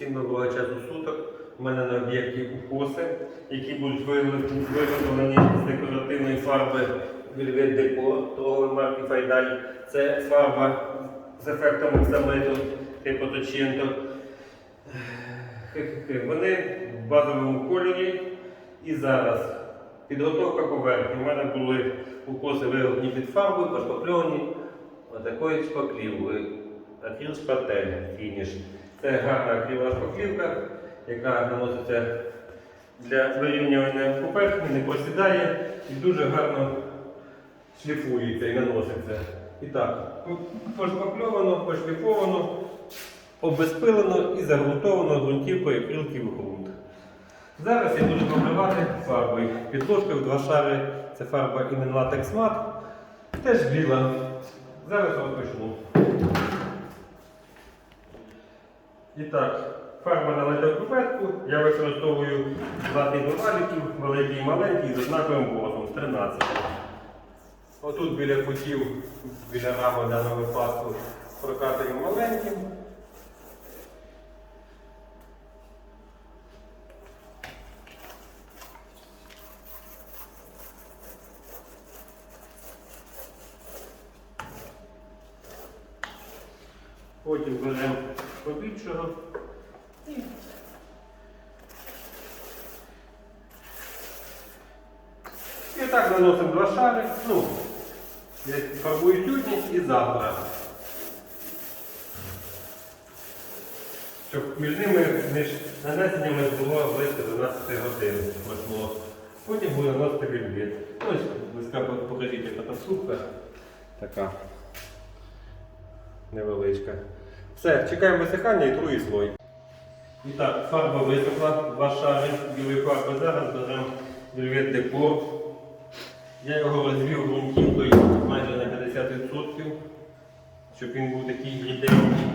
Всім доброго часу суток. У мене на об'єкті укоси, які будуть виготовлені з декоративної фарби Velvet Deco торгової марки Файдаль. Це фарба з ефектом оксамиту типу Точенто. Вони в базовому кольорі. І зараз підготовка поверхні. У мене були укоси виготовлені під фарбою, пошпакльовані отакою шпаклівкою. Акрил шпатель фініш. Це гарна акрилова шпаклівка, яка наноситься для вирівнювання поверхні, не просідає і дуже гарно шліфується і наноситься. І так, пошпакльовано, пошліфовано, обезпилено і загрунтовано ґрунтівкою акрилків ґрунт. Зараз я буду покривати фарбою. В два шари. Це фарба імен Latex Теж біла. Зараз розпочну. І так, фарба налита в. Я використовую два типи валіків, великий і маленький, з однаковим бортом, з 13. Отут біля кутів, біля рами в даному випадку прокатуємо маленьким. Потім беремо побільшого і так наносимо два шари. Ну, я сьогодні і завтра. Щоб між ними, між нанесеннями було близько 12 годин пройшло. Потім буде наносити вільбіт. Ось, близька покажіть, яка там супка. Така невеличка. Все, чекаємо висихання і другий слой. І так, фарба висохла, два шари білої фарби. Зараз беремо вельвет декор. Я його розвів ґрунтівкою майже на 50%, щоб він був такий ріденький.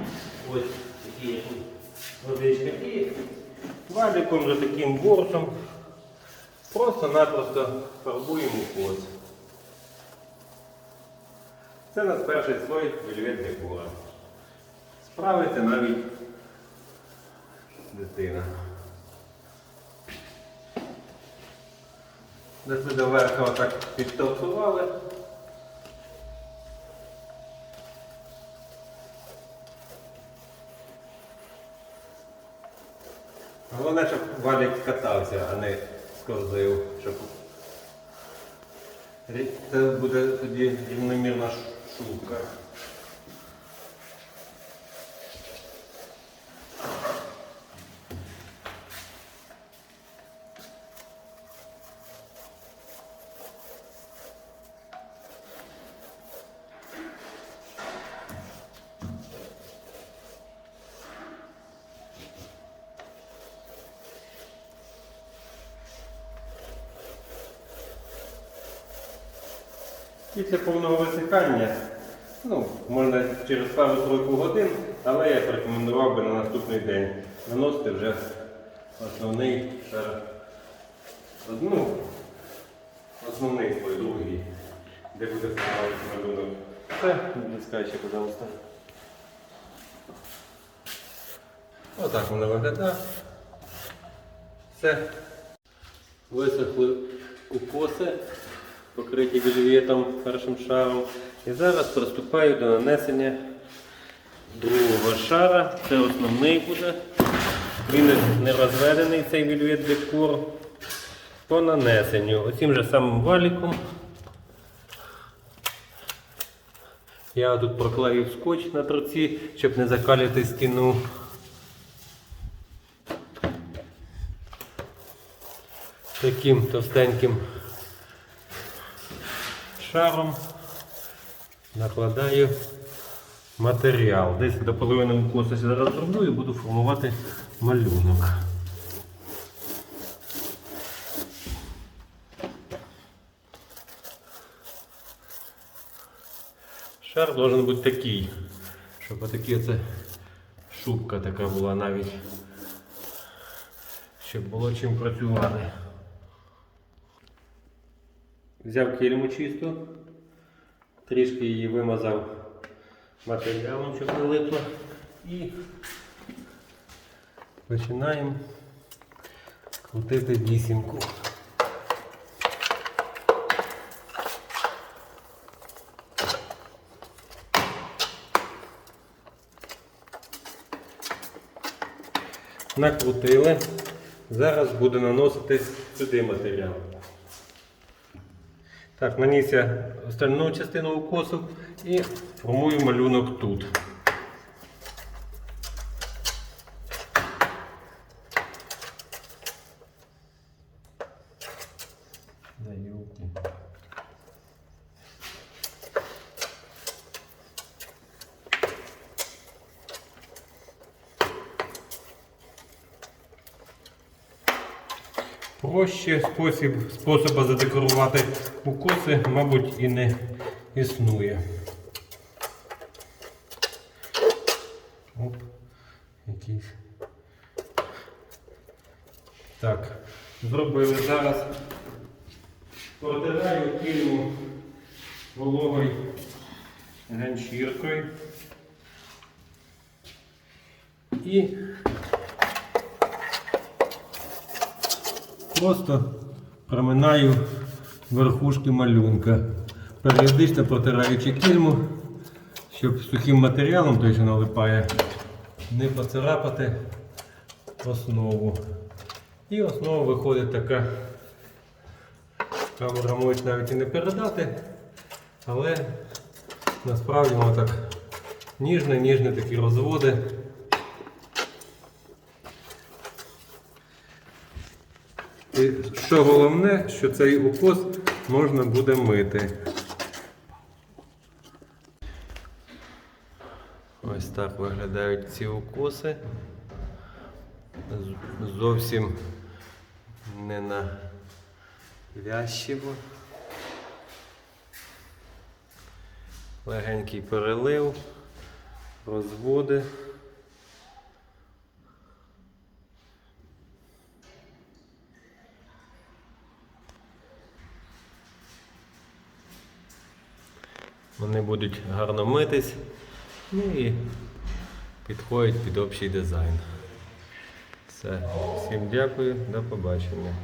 Ось такий водичка. І валіком вже таким бортом просто-напросто фарбуємо кос. Це у нас перший слой вельвет декора. Справиться навіть дитина. Десь ми до верха отак підтовсували. Головне, щоб валік скатався, а не сковзив. Щоб... Це буде тоді рівномірна ш- Після повного висихання, ну, можна через пару тройку годин, але я б рекомендував би на наступний день наносити вже основний шар. Ну, основний слой, другий, де буде формуватися малюнок. Все, блискаюче, пожалуйста. Отак воно виглядає. Все. Висохли укоси покриті вільветом першим шаром. І зараз приступаю до нанесення другого шара. Це основний буде. Він не розведений цей вільвет декор. По нанесенню. Оцим же самим валіком. Я тут проклеїв скотч на торці, щоб не закалювати стіну. Таким товстеньким шаром накладаю матеріал. Десь до половини укосу зараз зроблю і буду формувати малюнок. Шар должен бути такий, щоб отакі оце шубка така була навіть, щоб було чим працювати. Взяв кільму чисту, трішки її вимазав матеріалом, щоб не липло. І Починаємо крутити вісімку. Накрутили. Зараз буду наносити сюди матеріал. Так, наніс я остальну частину укосу і формую малюнок тут. Проще спосіб, способа задекорувати укоси, мабуть, і не існує. Оп, якийсь. Так, зробили зараз. Протираю кільму вологою ганчіркою. І Просто проминаю верхушки малюнка, періодично протираючи кільму, щоб сухим матеріалом, той, що налипає, не поцарапати основу. І основа виходить така, камера може навіть і не передати, але насправді воно так ніжне-ніжне такі розводи. І що головне, що цей укос можна буде мити. Ось так виглядають ці укоси. Зовсім не на вящиво. Легенький перелив, розводи. Вони будуть гарно митись, ну і підходять під общий дизайн. Все. Всім дякую, до побачення.